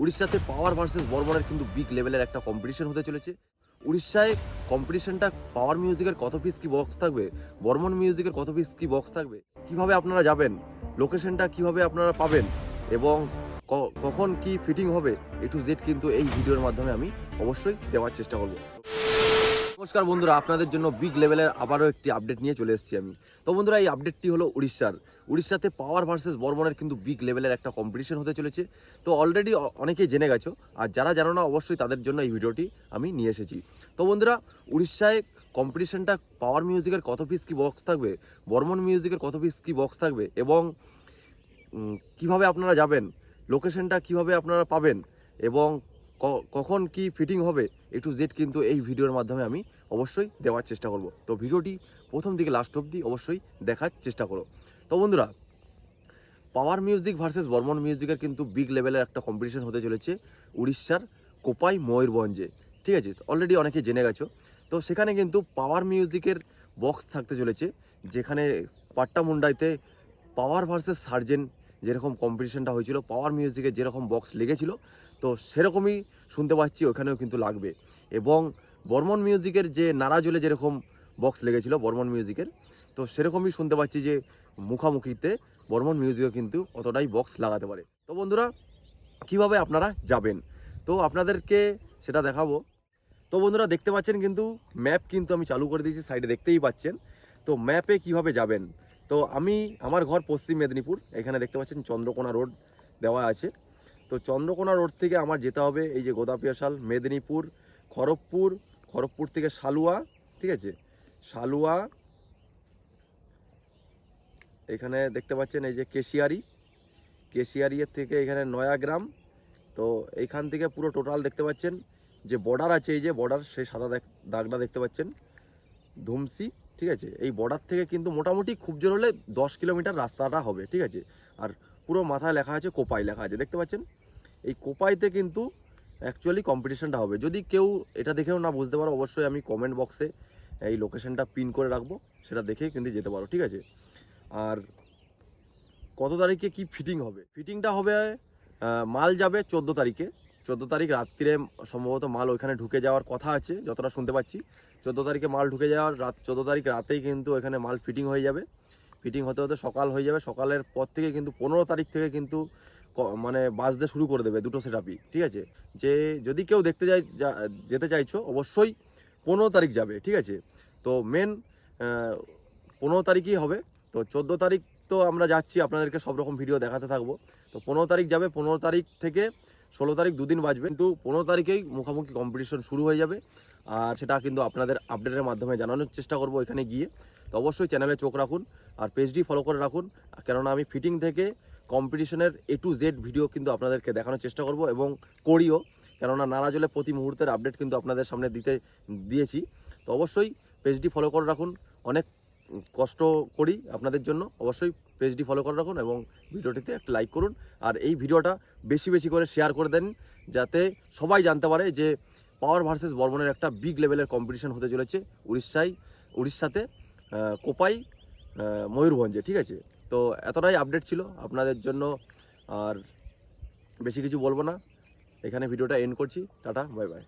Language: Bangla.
উড়িষ্যাতে পাওয়ার ভার্সেস বর্মনের কিন্তু বিগ লেভেলের একটা কম্পিটিশন হতে চলেছে। উড়িষ্যায় কম্পিটিশনটা পাওয়ার মিউজিকের কত পিস কি বক্স থাকবে? বর্মন মিউজিকের কত পিস কি বক্স থাকবে? কীভাবে আপনারা যাবেন? লোকেশনটা কীভাবে আপনারা পাবেন? এবং কখন কি ফিটিং হবে? এ টু জেড কিন্তু এই ভিডিওর মাধ্যমে আমি অবশ্যই দেওয়ার চেষ্টা করব। নমস্কার বন্ধুরা, আপনাদের জন্য বিগ লেভেলের আবারও একটি আপডেট নিয়ে চলে এসেছি আমি। তো বন্ধুরা, এই আপডেটটি হলো উড়িষ্যার। উড়িষ্যাতে পাওয়ার ভার্সেস বর্মনের কিন্তু বিগ লেভেলের একটা কম্পিটিশন হতে চলেছে। তো অলরেডি অনেকেই জেনে গেছো, আর যারা জানো না, অবশ্যই তাদের জন্য এই ভিডিওটি আমি নিয়ে এসেছি। তো বন্ধুরা, উড়িষ্যায় কম্পিটিশনটা পাওয়ার মিউজিকের কত পিস কি বক্স থাকবে, বর্মন মিউজিকের কত পিস কি বক্স থাকবে, এবং কীভাবে আপনারা যাবেন লোকেশনটা কীভাবে আপনারা পাবেন, এবং কখন কি ফিটিং হবে এ টু জেড কিন্তু এই ভিডিওর মাধ্যমে আমি অবশ্যই দেওয়ার চেষ্টা করব। তো ভিডিওটি প্রথম থেকে লাস্ট অবধি অবশ্যই দেখার চেষ্টা করো। তো বন্ধুরা পাওয়ার মিউজিক ভার্সেস বর্মন মিউজিকের কিন্তু বিগ লেভেলের একটা কম্পিটিশন হতে চলেছে উড়িষ্যার কোপাই ময়ূরভঞ্জে। ঠিক আছে অলরেডি অনেকে জেনে গেছো। তো সেখানে কিন্তু পাওয়ার মিউজিকের বক্স থাকতে চলেছে, যেখানে পাট্টা মুন্ডাইতে পাওয়ার ভার্সেস সার্জেন যেরকম কম্পিটিশনটা হয়েছিল পাওয়ার মিউজিকের যেরকম বক্স লেগেছিল তো সেরকমই শুনতে পাচ্ছি, ওখানেও কিন্তু লাগবে। এবং বর্মন মিউজিকের যে নারাজলে যেরকম বক্স লেগেছিল, বর্মন মিউজিকের, তো সেরকমই শুনতে পাচ্ছি যে মুখামুখিতে বর্মন মিউজিকও কিন্তু অতটাই বক্স লাগাতে পারে। তো বন্ধুরা, কীভাবে আপনারা যাবেন? তো আপনাদেরকে সেটা দেখাবো। তো বন্ধুরা, দেখতে পাচ্ছেন কিন্তু ম্যাপ কিন্তু আমি চালু করে দিয়েছি সাইডে দেখতেই পাচ্ছেন। তো ম্যাপে কীভাবে যাবেন? তো আমি, আমার ঘর পশ্চিম মেদিনীপুর, এখানে দেখতে পাচ্ছেন চন্দ্রকোনা রোড দেওয়া আছে। তো চন্দ্রকোনা রোড থেকে আমার যেতে হবে, এই যে গোদাপিয়াশাল মেদিনীপুর, খড়গপুর খড়গপুর থেকে সালুয়া ঠিক আছে? সালুয়া এখানে দেখতে পাচ্ছেন এই যে কেশিয়ারি কেশিয়ারিয়ের থেকে এখানে নয়াগ্রাম, তো এইখান থেকে পুরো টোটাল দেখতে পাচ্ছেন, যে বর্ডার আছে এই যে বর্ডার সেই সাদা দাগটা দেখতে পাচ্ছেন, ধুমসি, ঠিক আছে? এই বর্ডার থেকে কিন্তু মোটামুটি খুব জোর হলে দশ কিলোমিটার রাস্তাটা হবে, ঠিক আছে? আর পুরো মাথায় লেখা আছে, কোপাই লেখা আছে, দেখতে পাচ্ছেন? এই কোপাইতে কিন্তু অ্যাকচুয়ালি কম্পিটিশানটা হবে। যদি কেউ এটা দেখেও না বুঝতে পারো, অবশ্যই আমি কমেন্ট বক্সে এই লোকেশনটা পিন করে রাখব, সেটা দেখেই কিন্তু যেতে পারো, ঠিক আছে? আর কত তারিখে কি ফিটিং হবে? ফিটিংটা হবে মাল যাবে চোদ্দ তারিখে। চোদ্দ তারিখ রাত্রিরে সম্ভবত মাল ওইখানে ঢুকে যাওয়ার কথা আছে, যতটা শুনতে পাচ্ছি। চোদ্দ তারিখে মাল ঢুকে যাওয়ার রাত, চোদ্দ তারিখ রাতেই কিন্তু এখানে মাল ফিটিং হয়ে যাবে। ফিটিং হতে হতে সকাল হয়ে যাবে। সকালের পর থেকে কিন্তু পনেরো তারিখ থেকে কিন্তু মানে বাজতে শুরু করে দেবে দুটো সেটআপই ঠিক আছে? যে যদি কেউ দেখতে যাই যেতে চাইছো, অবশ্যই পনেরো তারিখ যাবে, ঠিক আছে? তো মেন পনেরো তারিখই হবে। তো চোদ্দ তারিখ তো আমরা যাচ্ছি, আপনাদেরকে সব রকম ভিডিও দেখাতে থাকব। তো পনেরো তারিখ যাবে, পনেরো তারিখ থেকে ষোলো তারিখ দুদিন বাজবে। কিন্তু পনেরো তারিখেই মুখোমুখি কম্পিটিশন শুরু হয়ে যাবে। আর সেটা কিন্তু আপনাদের আপডেটের মাধ্যমে জানানোর চেষ্টা করব এখানে গিয়ে। তো অবশ্যই চ্যানেলে চোখ রাখুন আর পেজটি ফলো করে রাখুন। কেননা আমি ফিটিং থেকে কম্পিটিশনের এ টু জেড ভিডিও কিন্তু আপনাদেরকে দেখানোর চেষ্টা করব এবং করিও। কেননা নারাজলে প্রতি মুহূর্তের আপডেট কিন্তু আপনাদের সামনে দিতে, দিয়েছি। তো অবশ্যই পেজটি ফলো করে রাখুন। অনেক কষ্ট করি আপনাদের জন্য। অবশ্যই পেজটি ফলো করে রাখুন এবং ভিডিওটিতে একটা লাইক করুন। আর এই ভিডিওটা বেশি বেশি করে শেয়ার করে দেন যাতে সবাই জানতে পারে যে পাওয়ার ভার্সেস বর্মনের একটা বিগ লেভেলের কম্পিটিশন হতে চলেছে উড়িষ্যায়, উড়িষ্যাতে কোপাই ময়ূরভঞ্জে, ঠিক আছে? তো এতটাই আপডেট ছিল আপনাদের জন্য, আর বেশি কিছু বলব না। এখানে ভিডিওটা এন্ড করছি। Tata bye bye